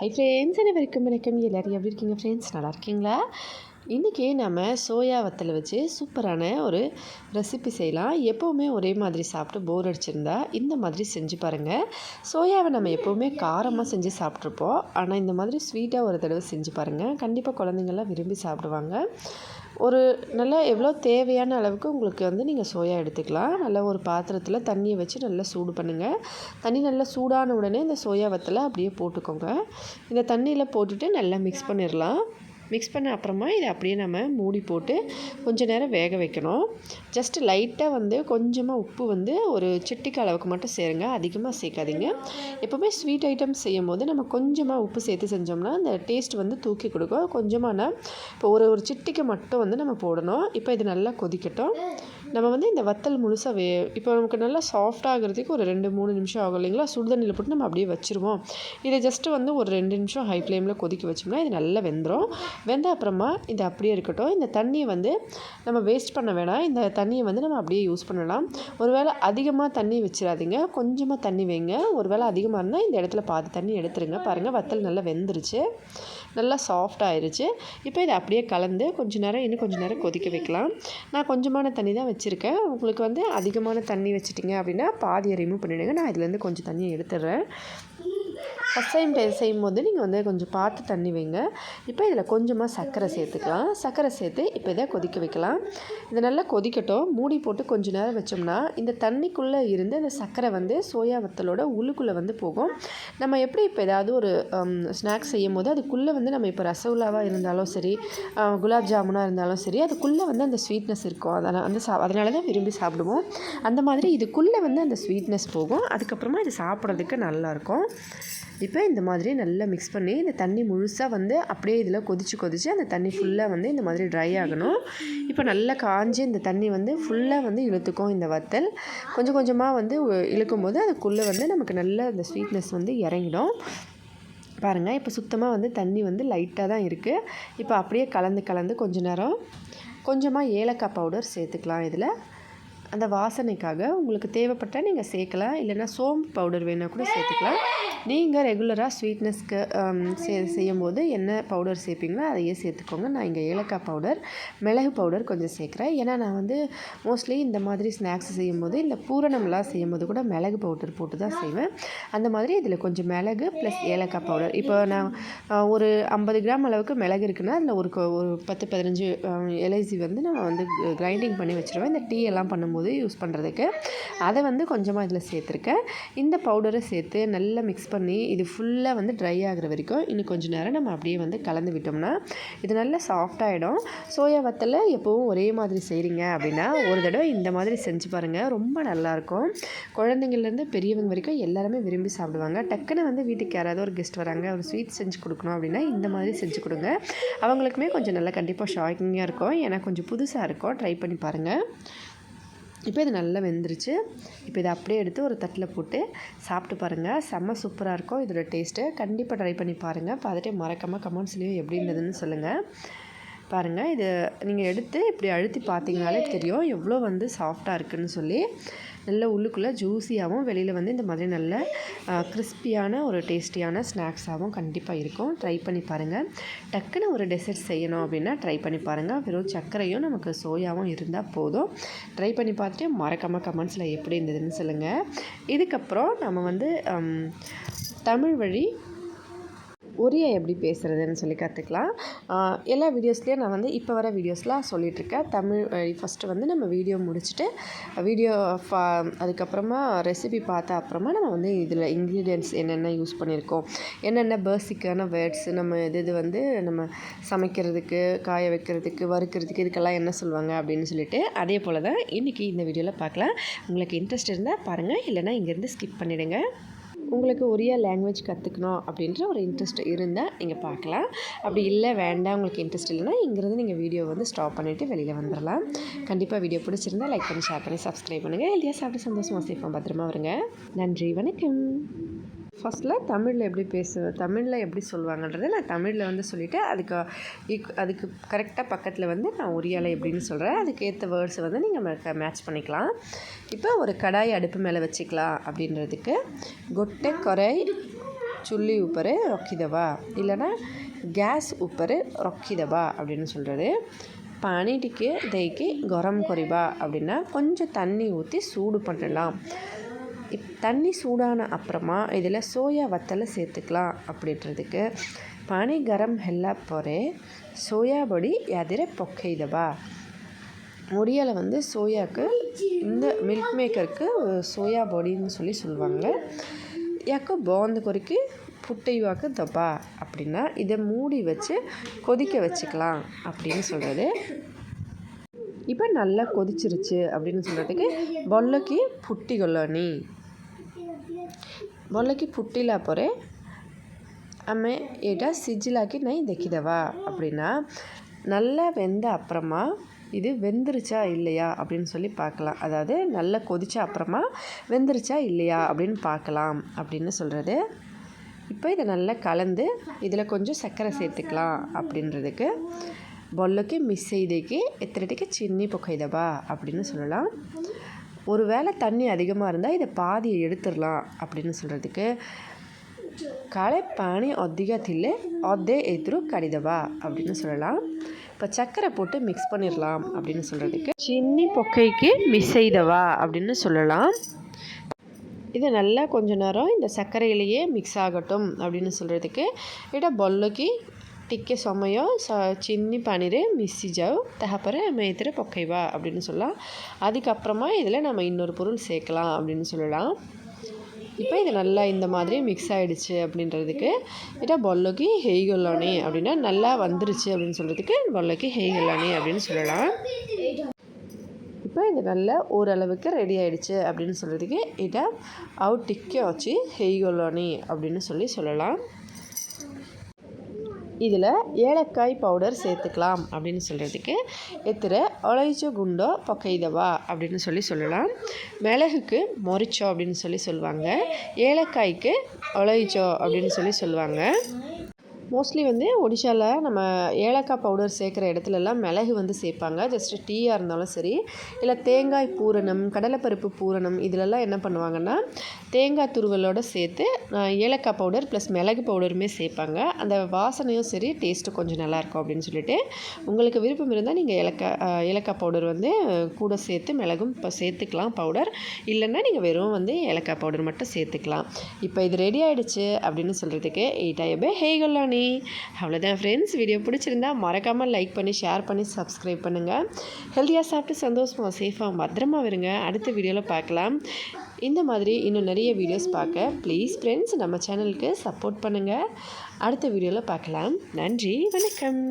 Hi friends அனைவருக்கும் வணக்கம். எல்லோரும் எப்படி இருக்கீங்க ஃப்ரெண்ட்ஸ் நல்லா இருக்கீங்களா? இன்றைக்கி நம்ம சோயா வத்தலை வச்சு சூப்பரான ஒரு ரெசிபி செய்யலாம். எப்போவுமே ஒரே மாதிரி சாப்பிட்டு போர் அடிச்சிருந்தா இந்த மாதிரி செஞ்சு பாருங்கள் சோயாவை நம்ம எப்போவுமே காரமாக செஞ்சு சாப்பிட்ருப்போம் ஆனால் இந்த மாதிரி ஸ்வீட்டாக ஒரு தடவை செஞ்சு பாருங்கள் கண்டிப்பாக குழந்தைங்கள்லாம் விரும்பி சாப்பிடுவாங்க. ஒரு நல்லா எவ்வளோ தேவையான அளவுக்கு உங்களுக்கு வந்து நீங்கள் சோயா எடுத்துக்கலாம். நல்லா ஒரு பாத்திரத்தில் தண்ணியை வச்சு நல்லா சூடு பண்ணுங்கள் தண்ணி நல்லா சூடான உடனே இந்த சோயா வத்தலை அப்படியே போட்டுக்கோங்க. இந்த தண்ணியில் போட்டுட்டு நல்லா மிக்ஸ் பண்ணிடலாம். மிக்ஸ் பண்ண அப்புறமா இதை அப்படியே நம்ம மூடி போட்டு கொஞ்சம் நேரம் வேக வைக்கணும். ஜஸ்ட்டு லைட்டாக வந்து கொஞ்சமாக உப்பு வந்து ஒரு சிட்டிக்கு அளவுக்கு மட்டும் சேருங்க. அதிகமாக சேர்க்காதீங்க. எப்போவுமே ஸ்வீட் ஐட்டம் செய்யும் போது நம்ம கொஞ்சமாக உப்பு சேர்த்து செஞ்சோம்னா அந்த டேஸ்ட் வந்து தூக்கி கொடுக்கும். கொஞ்சமான இப்போ ஒரு ஒரு சிட்டிக்கு மட்டும் வந்து நம்ம போடணும். இப்போ இது நல்லா கொதிக்கட்டும். நம்ம வந்து இந்த வத்தல் முழுசாக வே இப்போ நமக்கு நல்லா சாஃப்டாகிறதுக்கு ஒரு ரெண்டு மூணு நிமிஷம் ஆகும் இல்லைங்களா? சுடுதண்ணியில் போட்டு நம்ம அப்படியே வச்சுருவோம். இதை ஜஸ்ட்டு வந்து ஒரு ரெண்டு நிமிஷம் ஹை ஃப்ளேமில் கொதிக்க வச்சோம்னா இது நல்லா வெந்துடும் வெந்த அப்புறமா இது அப்படியே இருக்கட்டும். இந்த தண்ணியை வந்து நம்ம வேஸ்ட் பண்ண வேணாம். இந்த தண்ணியை வந்து நம்ம அப்படியே யூஸ் பண்ணலாம். ஒருவேளை அதிகமாக தண்ணி வச்சிடாதீங்க. கொஞ்சமாக தண்ணி வைங்க. ஒருவேளை அதிகமாக இருந்தால் இந்த இடத்துல பாதி தண்ணி எடுத்துருங்க. பாருங்கள் வத்தல் நல்லா வெந்துருச்சு. நல்லா சாஃப்ட் ஆயிடுச்சு இப்போ இதை அப்படியே கலந்து கொஞ்சம் நேரம் இன்னும் கொஞ்சம் நேரம் கொதிக்க வைக்கலாம். நான் கொஞ்சமான தண்ணி தான் வச்சுருக்கேன். உங்களுக்கு வந்து அதிகமான தண்ணி வச்சுட்டிங்க அப்படின்னா பாதியை ரிமூவ் பண்ணிவிடுங்க நான் இதுலேருந்து கொஞ்சம் தண்ணியை எடுத்துடுறேன். ஃபஸ்ட் டைம் செய்யும் போது நீங்கள் வந்து கொஞ்சம் பார்த்து தண்ணி வைங்க. இப்போ இதில் கொஞ்சமாக சர்க்கரை சேர்த்துக்கலாம். சர்க்கரை சேர்த்து இப்போ இதை கொதிக்க வைக்கலாம். இதை நல்லா கொதிக்கட்டும். மூடி போட்டு கொஞ்ச நேரம் வச்சோம்னா இந்த தண்ணிக்குள்ளே இருந்து அந்த சர்க்கரை வந்து சோயா வத்தலோட உள்ளுக்குள்ளே வந்து போகும். நம்ம எப்படி இப்போ ஏதாவது ஒரு ஸ்நாக்ஸ் செய்யும் போது அதுக்குள்ளே வந்து நம்ம இப்போ ரசகுல்லாவாக இருந்தாலும் சரி குலாப் ஜாமுனாக இருந்தாலும் சரி அதுக்குள்ளே வந்து அந்த ஸ்வீட்னஸ் இருக்கும். அதனால் அந்த சா அதனால தான் விரும்பி சாப்பிடுவோம். அந்த மாதிரி இதுக்குள்ளே வந்து அந்த ஸ்வீட்னஸ் போகும். அதுக்கப்புறமா இது சாப்பிட்றதுக்கு நல்லாயிருக்கும் இப்போ இந்த மாதிரி நல்லா மிக்ஸ் பண்ணி இந்த தண்ணி முழுசாக வந்து அப்படியே இதில் கொதித்து கொதித்து அந்த தண்ணி ஃபுல்லாக வந்து இந்த மாதிரி ட்ரை ஆகணும். இப்போ நல்லா காஞ்சி இந்த தண்ணி வந்து ஃபுல்லாக வந்து இழுத்துக்கும் இந்த வத்தல். கொஞ்சம் கொஞ்சமாக வந்து இழுக்கும் போது அதுக்குள்ளே வந்து நமக்கு நல்ல அந்த ஸ்வீட்னஸ் வந்து இறங்கிடும். பாருங்கள் இப்போ சுத்தமாக வந்து தண்ணி வந்து லைட்டாக தான் இருக்குது இப்போ அப்படியே கலந்து கலந்து கொஞ்ச நேரம் கொஞ்சமாக ஏலக்காய் பவுடர் சேர்த்துக்கலாம் இதில். அந்த வாசனைக்காக உங்களுக்கு தேவைப்பட்டால் நீங்கள் சேர்க்கலாம். இல்லைன்னா சோம்பு பவுடர் வேணால் கூட சேர்த்துக்கலாம். நீங்கள் ரெகுலராக ஸ்வீட்னஸ்க்கு சே செய்யும்போது என்ன பவுடர் சேர்ப்பீங்களோ அதையே சேர்த்துக்கோங்க நான் இங்கே ஏலக்காய் பவுடர் மிளகு பவுடர் கொஞ்சம் சேர்க்குறேன் ஏன்னா நான் வந்து மோஸ்ட்லி இந்த மாதிரி ஸ்நாக்ஸ் செய்யும்போது இந்த பூரணம்லாம் செய்யும்போது கூட மிளகு பவுடர் போட்டு தான் செய்வேன். அந்த மாதிரி இதில் கொஞ்சம் மிளகு ப்ளஸ் ஏலக்காய் பவுடர் இப்போ நான் ஒரு ஐம்பது கிராம் அளவுக்கு மிளகு இருக்குன்னா அதில் ஒரு ஒரு பத்து பதினஞ்சு எலைசி வந்து நான் வந்து கிரைண்டிங் பண்ணி வச்சுருவேன். இந்த டீ எல்லாம் பண்ணும்போது யூஸ் பண்ணுறதுக்கு அதை வந்து கொஞ்சமாக இதில் சேர்த்துருக்கேன் இந்த பவுடரை சேர்த்து நல்லா மிக்ஸ் பண்ணி இது ஃபுல்லாக வந்து ட்ரை ஆகிற வரைக்கும் இன்னும் கொஞ்சம் நேரம் நம்ம அப்படியே வந்து கலந்து விட்டோம்னா இது நல்லா சாஃப்டாகிடும் சோயா வத்தலை எப்போவும் ஒரே மாதிரி செய்கிறீங்க அப்படின்னா ஒரு தடவை இந்த மாதிரி செஞ்சு பாருங்கள் ரொம்ப நல்லாயிருக்கும் குழந்தைங்கள்லேருந்து பெரியவங்க வரைக்கும் எல்லாருமே விரும்பி சாப்பிடுவாங்க. டக்குன்னு வந்து வீட்டுக்கு யாராவது ஒரு கெஸ்ட் வராங்க ஒரு ஸ்வீட் செஞ்சு கொடுக்கணும் அப்படின்னா இந்த மாதிரி செஞ்சு கொடுங்க. அவங்களுக்குமே கொஞ்சம் நல்லா கண்டிப்பாக ஷாக்கிங்காக இருக்கும். ஏன்னா கொஞ்சம் புதுசாக இருக்கும். ட்ரை பண்ணி பாருங்கள் இப்போ இது நல்லா வெந்துருச்சு. இப்போ இதை அப்படியே எடுத்து ஒரு தட்டில் போட்டு சாப்பிட்டு பாருங்கள் செம்ம சூப்பராக இருக்கும் இதோட டேஸ்ட்டு கண்டிப்பாக ட்ரை பண்ணி பாருங்கள் பார்த்துட்டு மறக்காமல் கமெண்ட்ஸ்லேயும் எப்படி இருந்ததுன்னு சொல்லுங்கள் பாருங்கள் இது நீங்கள் எடுத்து இப்படி அழுத்தி பார்த்தீங்கனாலே தெரியும் எவ்வளோ வந்து சாஃப்டாக இருக்குதுன்னு சொல்லி. நல்ல உள்ளுக்குள்ளே ஜூஸியாகவும் வெளியில் வந்து இந்த மாதிரி நல்ல கிறிஸ்பியான ஒரு டேஸ்டியான ஸ்நாக்ஸாகவும் கண்டிப்பாக இருக்கும். ட்ரை பண்ணி பாருங்கள் டக்குன்னு ஒரு டெசர்ட் செய்யணும் அப்படின்னா ட்ரை பண்ணி பாருங்கள் வெறும் சர்க்கரையும் நமக்கு சோயாவும் இருந்தால் போதும். ட்ரை பண்ணி பார்த்துட்டு மறக்காமல் கமெண்ட்ஸில் எப்படி இருந்ததுன்னு சொல்லுங்கள் இதுக்கப்புறம் நம்ம வந்து தமிழ் வழி ஒரியை எப்படி பேசுகிறதுன்னு சொல்லி கற்றுக்கலாம் எல்லா வீடியோஸ்லேயும் நான் வந்து இப்போ வர வீடியோஸ்லாம் சொல்லிகிட்ருக்கேன் தமிழ் ஃபஸ்ட்டு வந்து நம்ம வீடியோ முடிச்சுட்டு வீடியோ ஃபா அதுக்கப்புறமா ரெசிபி பார்த்த அப்புறமா நம்ம வந்து இதில் இன்க்ரீடியன்ட்ஸ் என்னென்ன யூஸ் பண்ணியிருக்கோம். என்னென்ன பேசிக்கான வேர்ட்ஸ் நம்ம இது இது வந்து நம்ம சமைக்கிறதுக்கு காய வைக்கிறதுக்கு வறுக்கிறதுக்கு இதுக்கெல்லாம் என்ன சொல்லுவாங்க அப்படின்னு சொல்லிட்டு அதே போல் தான் இன்றைக்கி இந்த வீடியோவில் பார்க்கலாம். உங்களுக்கு இன்ட்ரெஸ்ட் இருந்தால் பாருங்கள் இல்லைனா இங்கேருந்து ஸ்கிப் பண்ணிவிடுங்க உங்களுக்கு ஒரே லாங்குவேஜ் கற்றுக்கணும் அப்படின்ற ஒரு இன்ட்ரெஸ்ட் இருந்தால் நீங்கள் பார்க்கலாம். அப்படி இல்லை வேண்டாம் உங்களுக்கு இன்ட்ரெஸ்ட் இல்லைன்னா இங்கேருந்து நீங்கள் வீடியோ வந்து ஸ்டாப் பண்ணிவிட்டு வெளியில் வந்துடலாம் கண்டிப்பாக வீடியோ பிடிச்சிருந்தா லைக் பண்ணி ஷேர் பண்ணி சப்ஸ்கிரைப் பண்ணுங்கள் ஹெல்த்தியாக சாப்பிட்டு சந்தோஷமாக சேஃபாக பத்திரமா வருங்க நன்றி வணக்கம். ஃபஸ்ட்டில் தமிழில் எப்படி பேசுவேன் தமிழில் எப்படி சொல்லுவாங்கன்றதை நான் தமிழில் வந்து சொல்லிவிட்டு அதுக்கு அதுக்கு கரெக்டாக பக்கத்தில் வந்து நான் ஒரியாலை எப்படின்னு சொல்கிறேன் அதுக்கு ஏற்ற வேர்ட்ஸை வந்து நீங்கள் மேட்ச் பண்ணிக்கலாம். இப்போ ஒரு கடாய் அடுப்பு மேலே வச்சுக்கலாம் அப்படின்றதுக்கு. கொட்டை குறை சுள்ளி உப்பரு ரொக்கிதவா. இல்லைன்னா கேஸ் உப்பரு ரொக்கிதவா அப்படின்னு சொல்கிறது பனிடிக்கு தைக்கு குரம் குறைவா அப்படின்னா கொஞ்சம் தண்ணி ஊற்றி சூடு பண்ணலாம். இப் தண்ணி சூடான அப்புறமா இதில் சோயா வத்தலை சேர்த்துக்கலாம் அப்படின்றதுக்கு ಪಾನಿ ಗರಂ ಎಲ್ಲ ಪೊರೆ ಸೋಯಾ ಬೊಡಿ ಯಾದಿರೆ ಪೊಕ್ಕೈದಬಾ முடியலை வந்து சோயாவுக்கு இந்த மில்க் மேக்கருக்கு சோயா பொடின்னு சொல்லி சொல்லுவாங்க ಯಾಕೋ ಬಾಂದ್ கொறிக்கு புட்டைவாக்கு தப்பா அப்படின்னா இதை மூடி வச்சு கொதிக்க வச்சுக்கலாம் அப்படின்னு சொல்கிறது இப்போ நல்லா கொதிச்சிருச்சு அப்படின்னு சொல்கிறதுக்கு பொல்லக்கி புட்டி கொல்லோனி பொல்லக்கி புட்டிலா ପରେ ଆମେ ଏଇଟା ସିଝିଲା କି ନାହିଁ ଦେଖିଦେବା அப்படின்னா நல்லா வெந்த அப்புறமா இது வெந்துருச்சா இல்லையா அப்படின்னு சொல்லி பார்க்கலாம் அதாவது நல்லா கொதிச்ச அப்புறமா வெந்துருச்சா இல்லையா அப்படின்னு பார்க்கலாம் அப்படின்னு சொல்கிறது இப்போ இதை நல்லா கலந்து இதில் கொஞ்சம் சர்க்கரை சேர்த்துக்கலாம் அப்படின்றதுக்கு பொல்லக்கு மிஸ் செய்தேக்கு எத்தனைக்கு சின்னி பொக்கைதபா அப்படின்னு சொல்லலாம் ஒரு வேளை தண்ணி அதிகமாக இருந்தால் இதை பாதியை எடுத்துடலாம் அப்படின்னு சொல்கிறதுக்கு ಕಳೆ ಪಾಣಿ ಅಧಿಕ ತಿಲ್ಲೆ ಅದೇ ಎದುರು ಕಡಿದವಾ அப்படின்னு சொல்லலாம். இப்போ சர்க்கரை போட்டு மிக்ஸ் பண்ணிடலாம் அப்படின்னு சொல்கிறதுக்கு சின்னி பொக்கைக்கு மிஸ் செய்தவா அப்படின்னு சொல்லலாம். இது நல்லா கொஞ்ச நேரம் இந்த சர்க்கரையிலேயே மிக்ஸ் ஆகட்டும் அப்படின்னு சொல்கிறதுக்கு இட பொல்லுக்கு ଟିକେ ସମୟ ଚିନି ପାଣିରେ ମିଶିଯାଉ ତାପରେ ଆମେ ଏଥିରେ ପକାଇବା அப்படின்னு சொல்லலாம் அதுக்கப்புறமா இதில் நம்ம இன்னொரு பொருள் சேர்க்கலாம் அப்படின்னு சொல்லலாம் இப்போ இது நல்லா இந்த மாதிரி மிக்ஸ் ஆகிடுச்சு அப்படின்றதுக்கு இதை பொல்லோக்கி ஹெய்கொல்லானே அப்படின்னா நல்லா வந்துருச்சு அப்படின்னு சொல்கிறதுக்கு பொல்லோக்கி ஹெய்கொல்லானே அப்படின்னு சொல்லலாம் இப்போ இது நல்லா ஓரளவுக்கு ரெடி ஆகிடுச்சு அப்படின்னு சொல்கிறதுக்கு இதை அவுட் டிக்க வச்சு ஹெய்கொல்லானி அப்படின்னு சொல்லி சொல்லலாம் இதில் ஏலக்காய் பவுடர் சேர்த்துக்கலாம் அப்படின்னு சொல்கிறதுக்கு எத்திர ஒளைச்சோ குண்டோ பொக்கைதவா அப்படின்னு சொல்லி சொல்லலாம். மிளகுக்கு மொரிச்சோ அப்படின்னு சொல்லி சொல்லுவாங்க. ஏலக்காய்க்கு ஒளைச்சோ அப்படின்னு சொல்லி சொல்லுவாங்க. மோஸ்ட்லி வந்து ஒடிஷாவில் நம்ம ஏலக்காய் பவுடர் சேர்க்குற இடத்துலலாம் மிளகு வந்து சேர்ப்பாங்க. ஜஸ்ட்டு டீயாக இருந்தாலும் சரி இல்லை தேங்காய் பூரணம் கடலைப்பருப்பு பூரணம் இதிலெல்லாம் என்ன பண்ணுவாங்கன்னா தேங்காய் துருவலோடு சேர்த்து ஏலக்காய் பவுடர் ப்ளஸ் மிளகு பவுடருமே சேர்ப்பாங்க. அந்த வாசனையும் சரி டேஸ்ட்டு கொஞ்சம் நல்லாயிருக்கும் அப்படின்னு சொல்லிட்டு உங்களுக்கு விருப்பம் இருந்தால் நீங்கள் ஏலக்காய் ஏலக்காய் பவுடர் வந்து கூட சேர்த்து மிளகும் இப்போ சேர்த்துக்கலாம் பவுடர். இல்லைன்னா நீங்கள் வெறும் வந்து ஏலக்காய் பவுடர் மட்டும் சேர்த்துக்கலாம். இப்போ இது ரெடி ஆகிடுச்சு அப்படின்னு சொல்கிறதுக்கு எயிட் ஆயபே. ஹேகல்லானி அவ்வளோதான் ஃப்ரெண்ட்ஸ் வீடியோ பிடிச்சிருந்தா மறக்காமல் லைக் பண்ணி ஷேர் பண்ணி சப்ஸ்கிரைப் பண்ணுங்கள் ஹெல்த்தியாக சாப்பிட்டு சந்தோஷமாக சேஃபாக பத்திரமா வருங்க அடுத்த வீடியோவில் பார்க்கலாம். இந்த மாதிரி இன்னும் நிறைய வீடியோஸ் பார்க்க ப்ளீஸ் ஃப்ரெண்ட்ஸ் நம்ம சேனலுக்கு சப்போர்ட் பண்ணுங்கள் அடுத்த வீடியோவில் பார்க்கலாம். நன்றி. வணக்கம்.